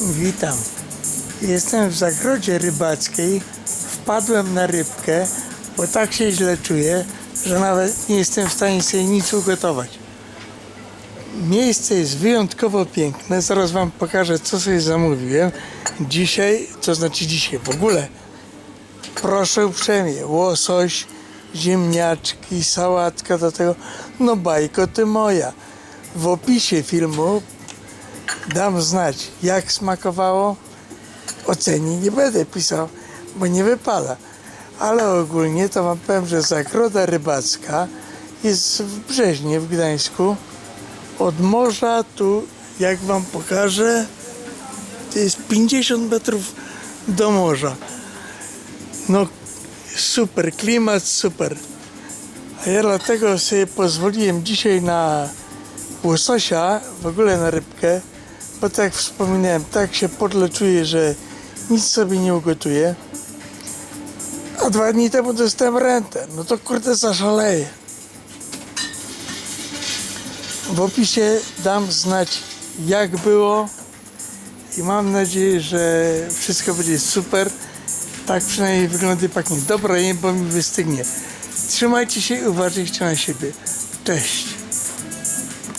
Witam. Jestem w zagrodzie rybackiej. Wpadłem na rybkę, bo tak się źle czuję, że nawet nie jestem w stanie sobie nic ugotować. Miejsce jest wyjątkowo piękne. Zaraz Wam pokażę, co sobie zamówiłem. Dzisiaj, to znaczy dzisiaj w ogóle, proszę uprzejmie, łosoś, ziemniaczki, sałatka do tego. No bajko ty moja. W opisie filmu dam znać, jak smakowało. Oceni nie będę pisał, bo nie wypada. Ale ogólnie to wam powiem, że zagroda rybacka jest w Brzeźnie w Gdańsku. Od morza tu, jak wam pokażę, to jest 50 metrów do morza. No super, klimat super. A ja dlatego sobie pozwoliłem dzisiaj na łososia, w ogóle na rybkę, bo tak wspominałem, tak się podle czuję, że nic sobie nie ugotuję. A dwa dni temu dostałem rentę. No to kurde zaszaleję. W opisie dam znać jak było i mam nadzieję, że wszystko będzie super. Tak przynajmniej wygląda pachnie. Dobra, nie, bo mi wystygnie. Trzymajcie się i uważajcie na siebie. Cześć.